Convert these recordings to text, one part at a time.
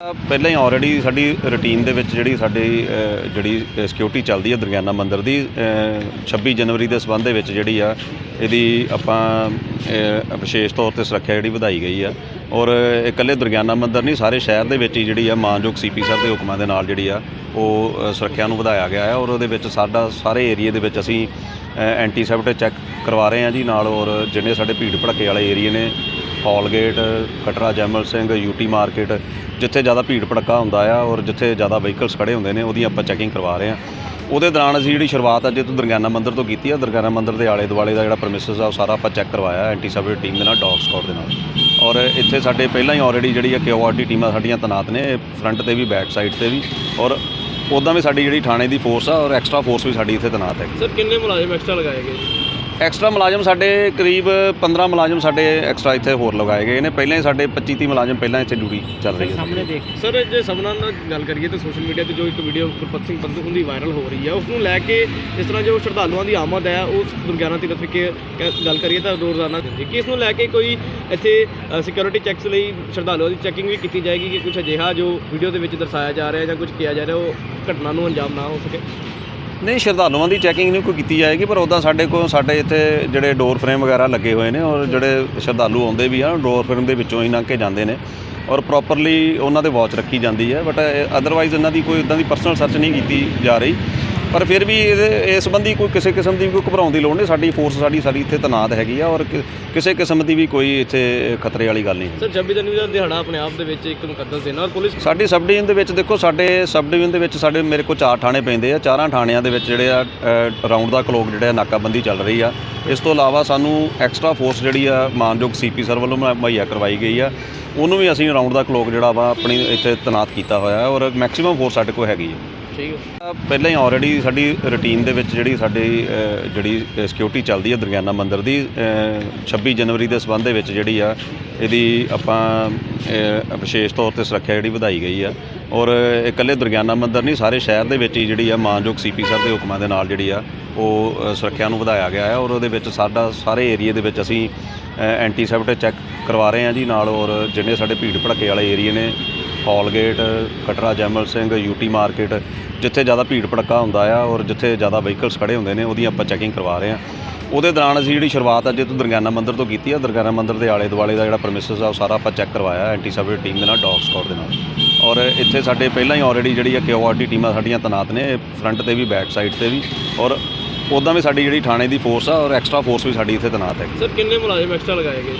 ਪਹਿਲਾਂ ਹੀ ਆਲਰੇਡੀ ਸਾਡੀ ਰੁਟੀਨ ਦੇ ਵਿੱਚ ਜਿਹੜੀ ਸਾਡੀ ਜਿਹੜੀ ਸਿਕਿਉਰਿਟੀ ਚੱਲਦੀ ਹੈ ਦਰਗਿਆਨਾ ਮੰਦਿਰ ਦੀ ਅ, 26 ਜਨਵਰੀ ਦੇ ਸਬੰਧ ਦੇ ਵਿੱਚ ਜਿਹੜੀ ਆ ਇਹਦੀ ਆਪਾਂ ਵਿਸ਼ੇਸ਼ ਤੌਰ ਤੇ ਸੁਰੱਖਿਆ ਜਿਹੜੀ ਵਧਾਈ ਗਈ ਆ। ਔਰ ਇਕੱਲੇ ਦਰਗਿਆਨਾ ਮੰਦਿਰ ਨਹੀਂ ਸਾਰੇ ਸ਼ਹਿਰ ਦੇ ਵਿੱਚ ਹੀ ਜਿਹੜੀ ਆ ਮਾਨਯੋਗ ਸੀਪੀ ਸਾਹਿਬ ਦੇ ਹੁਕਮਾਂ ਦੇ ਨਾਲ ਜਿਹੜੀ ਆ ਉਹ ਸੁਰੱਖਿਆ ਨੂੰ ਵਧਾਇਆ ਗਿਆ ਹੈ ਔਰ ਉਹਦੇ ਵਿੱਚ ਸਾਡਾ ਸਾਰੇ ਏਰੀਏ ਦੇ ਵਿੱਚ ਅਸੀਂ ਐਂਟੀ ਚੈੱਕ ਕਰਵਾ ਰਹੇ ਹਾਂ ਜੀ ਨਾਲ ਔਰ ਜਿਹੜੇ ਸਾਡੇ ਭੀੜ ਭੜੱਕੇ ਵਾਲੇ ਏਰੀਏ ਨੇ Hall Gate Katra Jaimal Singh UT market ਜਿੱਥੇ ਜ਼ਿਆਦਾ ਭੀੜ ਭੜੱਕਾ ਹੁੰਦਾ ਆ ਔਰ ਜਿੱਥੇ ਜ਼ਿਆਦਾ ਵਹੀਕਲਸ ਖੜੇ ਹੁੰਦੇ ਨੇ, ਉਹਦੀ ਆਪਾਂ ਚੈਕਿੰਗ ਕਰਵਾ ਰਹੇ ਹਾਂ। ਉਹਦੇ ਦੌਰਾਨ ਅਸੀਂ ਜਿਹੜੀ ਸ਼ੁਰੂਆਤ ਅੱਜ ਤੋਂ ਦੁਰਗਿਆਨਾ ਮੰਦਿਰ ਤੋਂ ਕੀਤੀ ਆ, ਦਰਗਿਆਨਾ ਮੰਦਿਰ ਦੇ ਆਲੇ ਦੁਆਲੇ ਦਾ ਜਿਹੜਾ ਪ੍ਰਮਿਸਿਸ ਆ, ਉਹ ਸਾਰਾ ਆਪਾਂ ਚੈੱਕ ਕਰਵਾਇਆ, ਐਂਟੀ ਟੀਮ ਦੇ ਨਾਲ ਡੌਗ ਸਕਾਡ ਦੇ ਨਾਲ। ਔਰ ਇੱਥੇ ਸਾਡੇ ਪਹਿਲਾਂ ਹੀ ਆਲਰੇਡੀ ਜਿਹੜੀ ਆ ਕਿਊਆਰਟੀ ਟੀਮਾਂ ਸਾਡੀਆਂ ਤੈਨਾਤ ਨੇ ਫਰੰਟ ਤੇ ਵੀ ਬੈਕ ਸਾਈਡ ਤੇ ਵੀ। ਔਰ ਉੱਦਾਂ ਵੀ ਸਾਡੀ ਜਿਹੜੀ ਥਾਣੇ ਦੀ ਫੋਰਸ ਆ ਔਰ ਐਕਸਟਰਾ ਫੋਰਸ ਵੀ ਸਾਡੀ ਇੱਥੇ ਤੈਨਾਤ ਹੈ ਸਰ ਕਿੰਨੇ ਮੁਲਾਜ਼ਮ ਐਕਸਟਰਾ ਲਗਾਏ ਗਏ? ਐਕਸਟਰਾ ਮੁਲਾਜ਼ਮ ਸਾਡੇ ਕਰੀਬ 15 ਮੁਲਾਜ਼ਮ ਸਾਡੇ ਐਕਸਟਰਾ ਇੱਥੇ ਹੋਰ ਲਗਾਏ ਗਏ ਨੇ। ਪਹਿਲਾਂ ਹੀ ਸਾਡੇ 25 30 ਮੁਲਾਜ਼ਮ ਪਹਿਲਾਂ ਇੱਥੇ ਡਿਊਟੀ ਚੱਲ ਰਹੀ ਹੈ ਸਾਹਮਣੇ ਦੇਖ। ਸਰ ਜੇ ਸਭਨਾਂ ਨਾਲ ਗੱਲ ਕਰੀਏ ਤਾਂ ਸੋਸ਼ਲ ਮੀਡੀਆ ਤੇ ਜੋ ਇੱਕ ਵੀਡੀਓ ਗੁਰਪਤ ਸਿੰਘ ਪੰਧੂ ਦੀ ਵਾਇਰਲ ਹੋ ਰਹੀ ਹੈ ਉਸ ਨੂੰ ਲੈ ਕੇ ਇਸ ਤਰ੍ਹਾਂ ਜੋ ਸ਼ਰਧਾਲੂਆਂ ਦੀ ਆਮਦ ਹੈ ਉਸ ਦੁਰਗਿਆਨਾ ਤੀਰਥ ਵਿਖੇ ਕ- ਗੱਲ ਕਰੀਏ ਤਾਂ ਰੋਜ਼ਾਨਾ ਦਿੰਦੀ ਕਿ ਇਸ ਨੂੰ ਲੈ ਕੇ ਕੋਈ ਇੱਥੇ ਸਿਕਿਉਰਿਟੀ ਚੈੱਕਸ ਲਈ ਸ਼ਰਧਾਲੂਆਂ ਦੀ ਚੈਕਿੰਗ ਵੀ ਕੀਤੀ ਜਾਏਗੀ ਕਿ ਕੁਝ ਅਜਿਹਾ ਜੋ ਵੀਡੀਓ ਦੇ ਵਿੱਚ ਦਰਸਾਇਆ ਜਾ ਰਿਹਾ ਜਾਂ ਕੁਝ ਕਿਹਾ ਜਾ ਰਿਹਾ ਉਹ ਘਟਨਾ ਨੂੰ ਅੰਜਾਮ ਨਾ ਹੋ ਸਕੇ। ਨਹੀਂ, ਸ਼ਰਧਾਲੂਆਂ ਦੀ ਚੈਕਿੰਗ ਨਹੀਂ ਕੋਈ ਕੀਤੀ ਜਾਏਗੀ, ਪਰ ਉੱਦਾਂ ਸਾਡੇ ਕੋਲ ਸਾਡੇ ਇੱਥੇ ਜਿਹੜੇ ਡੋਰ ਫਰੇਮ ਵਗੈਰਾ ਲੱਗੇ ਹੋਏ ਨੇ ਔਰ ਜਿਹੜੇ ਸ਼ਰਧਾਲੂ ਆਉਂਦੇ ਵੀ ਆ ਡੋਰ ਫਰੇਮ ਦੇ ਵਿੱਚੋਂ ਹੀ ਲੰਘ ਕੇ ਜਾਂਦੇ ਨੇ ਔਰ ਪ੍ਰੋਪਰਲੀ ਉਹਨਾਂ ਦੇ ਵਾਚ ਰੱਖੀ ਜਾਂਦੀ ਹੈ ਬਟ ਅਦਰਵਾਈਜ਼ eh, ਇਹਨਾਂ ਦੀ ਕੋਈ ਇਦਾਂ ਦੀ ਪਰਸਨਲ ਸਰਚ ਨਹੀਂ ਕੀਤੀ ਜਾ ਰਹੀ। ਪਰ ਫਿਰ ਵੀ ਇਹਦੇ ਇਸ ਸੰਬੰਧੀ ਕੋਈ ਕਿਸੇ ਕਿਸਮ ਦੀ ਕੋਈ ਘਬਰਾਉਣ ਦੀ ਲੋੜ ਨਹੀਂ ਸਾਡੀ ਫੋਰਸ ਸਾਡੀ ਸਾਡੀ ਇੱਥੇ ਤੈਨਾਤ ਹੈਗੀ ਆ ਔਰ ਕਿ- ਕਿਸੇ ਕਿਸਮ ਦੀ ਵੀ ਕੋਈ ਇੱਥੇ ਖਤਰੇ ਵਾਲੀ ਗੱਲ ਨਹੀਂ ਸਰ 26 ਜਨਵਰੀ ਦਾ ਦਿਹਾੜਾ ਆਪਣੇ ਆਪ ਦੇ ਵਿੱਚ ਇੱਕ ਮੁਕੱਦਸ ਦਿਨ ਹੈ ਔਰ ਪੁਲਿਸ ਸਾਡੀ ਸਬ ਡਿਵੀਜ਼ਨ ਦੇ ਵਿੱਚ ਦੇਖੋ ਸਾਡੇ ਸਬ ਡਿਵੀਜ਼ਨ ਦੇ ਵਿੱਚ ਸਾਡੇ ਮੇਰੇ ਕੋਲ ਚਾਰ ਥਾਣੇ ਪੈਂਦੇ ਆ ਚਾਰਾਂ ਥਾਣਿਆਂ ਦੇ ਵਿੱਚ ਜਿਹੜੇ ਆ ਰਾਉਂਡ ਦਾ ਕਲੋਕ ਜਿਹੜੇ ਆ ਨਾਕਾਬੰਦੀ ਚੱਲ ਰਹੀ ਆ। ਇਸ ਤੋਂ ਇਲਾਵਾ ਸਾਨੂੰ ਐਕਸਟਰਾ ਫੋਰਸ ਜਿਹੜੀ ਆ ਮਾਨਯੋਗ ਸੀਪੀ ਸਰ ਵੱਲੋਂ ਮੁਹੱਈਆ- ਮੁਹੱਈਆ ਕਰਵਾਈ ਗਈ ਆ। ਉਹਨੂੰ ਵੀ ਅਸੀਂ ਰਾਉਂਡ ਦਾ ਕਲੋਕ ਜਿਹੜਾ ਵਾ ਆਪਣੀ ਇੱਥੇ ਤੈਨਾਤ ਕੀਤਾ ਹੋਇਆ ਔਰ ਮੈਕਸਿਮਮ ਫੋਰਸ ਸਾਡੇ ਕੋਲ ਹੈਗੀ ਹੈ ਠੀਕ ਹੈ ਪਹਿਲਾਂ ਹੀ ਆਲਰੇਡੀ ਸਾਡੀ ਰੁਟੀਨ ਦੇ ਵਿੱਚ ਜਿਹੜੀ ਸਾਡੀ ਅ, ਜਿਹੜੀ ਸਿਕਿਉਰਿਟੀ ਚੱਲਦੀ ਹੈ ਦਰਗਿਆਨਾ ਮੰਦਿਰ ਦੀ ਅ, 26 ਜਨਵਰੀ ਦੇ ਸਬੰਧ ਦੇ ਵਿੱਚ ਜਿਹੜੀ ਆ ਇਹਦੀ ਆਪਾਂ ਅ, ਵਿਸ਼ੇਸ਼ ਤੌਰ ਤੇ ਸੁਰੱਖਿਆ ਜਿਹੜੀ ਵਧਾਈ ਗਈ ਆ। ਔਰ ਇਕੱਲੇ ਦਰਗਿਆਨਾ ਮੰਦਿਰ ਨਹੀਂ ਸਾਰੇ ਸ਼ਹਿਰ ਦੇ ਵਿੱਚ ਹੀ ਜਿਹੜੀ ਆ ਮਾਨਯੋਗ ਸੀਪੀ ਸਾਹਿਬ ਦੇ ਹੁਕਮਾਂ ਦੇ ਨਾਲ ਜਿਹੜੀ ਆ ਉਹ ਅ, ਸੁਰੱਖਿਆ ਨੂੰ ਵਧਾਇਆ ਗਿਆ ਹੈ ਔਰ ਉਹਦੇ ਵਿੱਚ ਸਾਡਾ ਸਾਰੇ ਏਰੀਏ ਦੇ ਵਿੱਚ ਅਸੀਂ ਐਂਟੀਸੈਪਟ ਚੈੱਕ ਕਰਵਾ ਰਹੇ ਹਾਂ ਜੀ ਨਾਲ। ਔਰ ਜਿਹੜੇ ਸਾਡੇ ਭੀੜ ਭੜੱਕੇ ਵਾਲੇ ਏਰੀਏ ਨੇ Colgate Katra Jaimal Singh UT market, ਜਿੱਥੇ ਜ਼ਿਆਦਾ ਭੀੜ ਭੜੱਕਾ ਹੁੰਦਾ ਆ ਔਰ ਜਿੱਥੇ ਜ਼ਿਆਦਾ ਵਹੀਕਲਸ ਖੜੇ ਹੁੰਦੇ ਨੇ, ਉਹਦੀ ਆਪਾਂ ਚੈਕਿੰਗ ਕਰਵਾ ਰਹੇ ਹਾਂ। ਉਹਦੇ ਦੌਰਾਨ ਅਸੀਂ ਜਿਹੜੀ ਸ਼ੁਰੂਆਤ ਅੱਜ ਤੋਂ ਦੁਰਗਿਆਨਾ ਮੰਦਿਰ ਤੋਂ ਕੀਤੀ ਆ, ਦਰਗਿਆਨਾ ਮੰਦਿਰ ਦੇ ਆਲੇ ਦੁਆਲੇ ਦਾ ਜਿਹੜਾ ਪ੍ਰਮਿਸਿਸ ਆ, ਉਹ ਸਾਰਾ ਆਪਾਂ ਚੈੱਕ ਕਰਵਾਇਆ ਐਂਟੀ ਸੈਪਟ ਟੀਮ ਦੇ ਨਾਲ ਡੌਗ ਸਕਾਡ ਦੇ ਨਾਲ। ਔਰ ਇੱਥੇ ਸਾਡੇ ਪਹਿਲਾਂ ਹੀ ਆਲਰੇਡੀ ਜਿਹੜੀ ਆ ਕਿਊਆਰਟੀ ਟੀਮਾਂ ਸਾਡੀਆਂ ਤੈਨਾਤ ਨੇ ਫਰੰਟ ਤੇ ਵੀ ਬੈਕ ਸਾਈਡ ਤੇ ਵੀ। ਔਰ ਉੱਦਾਂ ਵੀ ਸਾਡੀ ਜਿਹੜੀ ਥਾਣੇ ਦੀ ਫੋਰਸ ਆ, ਔਰ ਐਕਸਟਰਾ ਫੋਰਸ ਵੀ ਸਾਡੀ ਇੱਥੇ ਤੈਨਾਤ ਹੈ। ਸਰ, ਕਿੰਨੇ ਮੁਲਾਜ਼ਮ ਐਕਸਟਰਾ ਲਗਾਏ ਗਏ?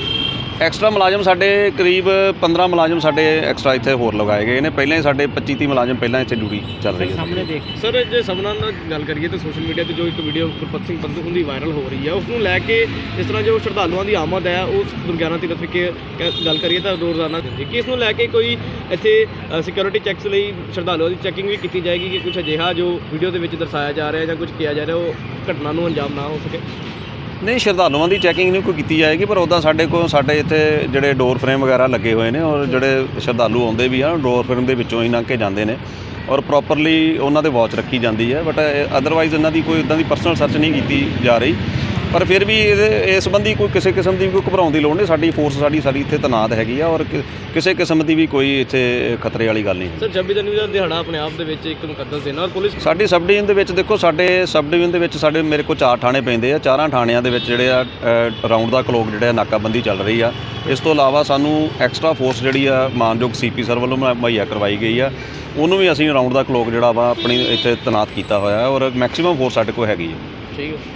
ਐਕਸਟਰਾ ਮੁਲਾਜ਼ਮ ਸਾਡੇ ਕਰੀਬ 15 ਮੁਲਾਜ਼ਮ ਸਾਡੇ ਐਕਸਟਰਾ ਇੱਥੇ ਹੋਰ ਲਗਾਏ ਗਏ ਨੇ। ਪਹਿਲਾਂ ਹੀ ਸਾਡੇ 25 30 ਮੁਲਾਜ਼ਮ ਪਹਿਲਾਂ ਇੱਥੇ ਡਿਊਟੀ ਚੱਲ ਰਹੀ ਹੈ ਸਾਹਮਣੇ ਦੇਖ। ਸਰ, ਜੇ ਸਭਨਾਂ ਨਾਲ ਗੱਲ ਕਰੀਏ ਤਾਂ ਸੋਸ਼ਲ ਮੀਡੀਆ ਤੇ ਜੋ ਇੱਕ ਵੀਡੀਓ ਗੁਰਪਤ ਸਿੰਘ ਪੰਧੂ ਦੀ ਵਾਇਰਲ ਹੋ ਰਹੀ ਹੈ ਉਸ ਨੂੰ ਲੈ ਕੇ ਇਸ ਤਰ੍ਹਾਂ ਜੋ ਸ਼ਰਧਾਲੂਆਂ ਦੀ ਆਮਦ ਹੈ, ਉਸ ਦੁਰਗਿਆਨਾ ਤੀਰਥ ਵਿਖੇ ਕ- ਗੱਲ ਕਰੀਏ ਤਾਂ ਰੋਜ਼ਾਨਾ ਦਿੰਦੀ ਕਿ ਇਸ ਨੂੰ ਲੈ ਕੇ ਕੋਈ ਇੱਥੇ ਸਿਕਿਉਰਿਟੀ ਚੈੱਕਸ ਲਈ ਸ਼ਰਧਾਲੂਆਂ ਦੀ ਚੈਕਿੰਗ ਵੀ ਕੀਤੀ ਜਾਏਗੀ ਕਿ ਕੁਝ ਅਜਿਹਾ ਜੋ ਵੀਡੀਓ ਦੇ ਵਿੱਚ ਦਰਸਾਇਆ ਜਾ ਰਿਹਾ ਜਾਂ ਕੁਝ ਕਿਹਾ ਜਾ ਰਿਹਾ, ਉਹ ਘਟਨਾ ਨੂੰ ਅੰਜਾਮ ਨਾ ਹੋ ਸਕੇ? ਨਹੀਂ, ਸ਼ਰਧਾਲੂਆਂ ਦੀ ਚੈਕਿੰਗ ਨਹੀਂ ਕੋਈ ਕੀਤੀ ਜਾਏਗੀ, ਪਰ ਉੱਦਾਂ ਸਾਡੇ ਕੋਲ, ਸਾਡੇ ਇੱਥੇ ਜਿਹੜੇ ਡੋਰ ਫਰੇਮ ਵਗੈਰਾ ਲੱਗੇ ਹੋਏ ਨੇ ਔਰ ਜਿਹੜੇ ਸ਼ਰਧਾਲੂ ਆਉਂਦੇ ਵੀ ਆ ਡੋਰ ਫਰੇਮ ਦੇ ਵਿੱਚੋਂ ਹੀ ਲੰਘ ਕੇ ਜਾਂਦੇ ਨੇ ਔਰ ਪ੍ਰੋਪਰਲੀ ਉਹਨਾਂ ਦੇ ਵਾਚ ਰੱਖੀ ਜਾਂਦੀ ਹੈ ਬਟ ਅਦਰਵਾਈਜ਼ eh, ਇਹਨਾਂ ਦੀ ਕੋਈ ਇਦਾਂ ਦੀ ਪਰਸਨਲ ਸਰਚ ਨਹੀਂ ਕੀਤੀ ਜਾ ਰਹੀ। ਪਰ ਫਿਰ ਵੀ ਇਹਦੇ ਇਸ ਸੰਬੰਧੀ ਕੋਈ ਕਿਸੇ ਕਿਸਮ ਦੀ ਕੋਈ ਘਬਰਾਉਣ ਦੀ ਲੋੜ ਨਹੀਂ ਸਾਡੀ ਫੋਰਸ ਸਾਡੀ ਸਾਡੀ ਇੱਥੇ ਤੈਨਾਤ ਹੈਗੀ ਆ ਔਰ ਕਿ- ਕਿਸੇ ਕਿਸਮ ਦੀ ਵੀ ਕੋਈ ਇੱਥੇ ਖਤਰੇ ਵਾਲੀ ਗੱਲ ਨਹੀਂ ਸਰ 26 ਜਨਵਰੀ ਦਾ ਦਿਹਾੜਾ ਆਪਣੇ ਆਪ ਦੇ ਵਿੱਚ ਇੱਕ ਮੁਕੱਦਸ ਦਿਨ ਹੈ ਔਰ ਪੁਲਿਸ ਸਾਡੀ ਸਬ ਡਿਵੀਜ਼ਨ ਦੇ ਵਿੱਚ ਦੇਖੋ ਸਾਡੇ ਸਬ ਡਿਵੀਜ਼ਨ ਦੇ ਵਿੱਚ ਸਾਡੇ ਮੇਰੇ ਕੋਲ ਚਾਰ ਥਾਣੇ ਪੈਂਦੇ ਆ ਚਾਰਾਂ ਥਾਣਿਆਂ ਦੇ ਵਿੱਚ ਜਿਹੜੇ ਆ ਰਾਉਂਡ ਦਾ ਕਲੋਕ ਜਿਹੜੇ ਆ ਨਾਕਾਬੰਦੀ ਚੱਲ ਰਹੀ ਆ। ਇਸ ਤੋਂ ਇਲਾਵਾ ਸਾਨੂੰ ਐਕਸਟਰਾ ਫੋਰਸ ਜਿਹੜੀ ਆ ਮਾਨਯੋਗ ਸੀਪੀ ਸਰ ਵੱਲੋਂ ਮੁਹੱਈਆ- ਮੁਹੱਈਆ ਕਰਵਾਈ ਗਈ ਆ। ਉਹਨੂੰ ਵੀ ਅਸੀਂ ਰਾਉਂਡ ਦਾ ਕਲੋਕ ਜਿਹੜਾ ਵਾ ਆਪਣੀ ਇੱਥੇ ਤੈਨਾਤ ਕੀਤਾ ਹੋਇਆ ਔਰ ਮੈਕਸਿਮਮ ਫੋਰਸ ਸਾਡੇ ਕੋਲ ਹੈਗੀ ਹੈ ਠੀਕ ਹੈ।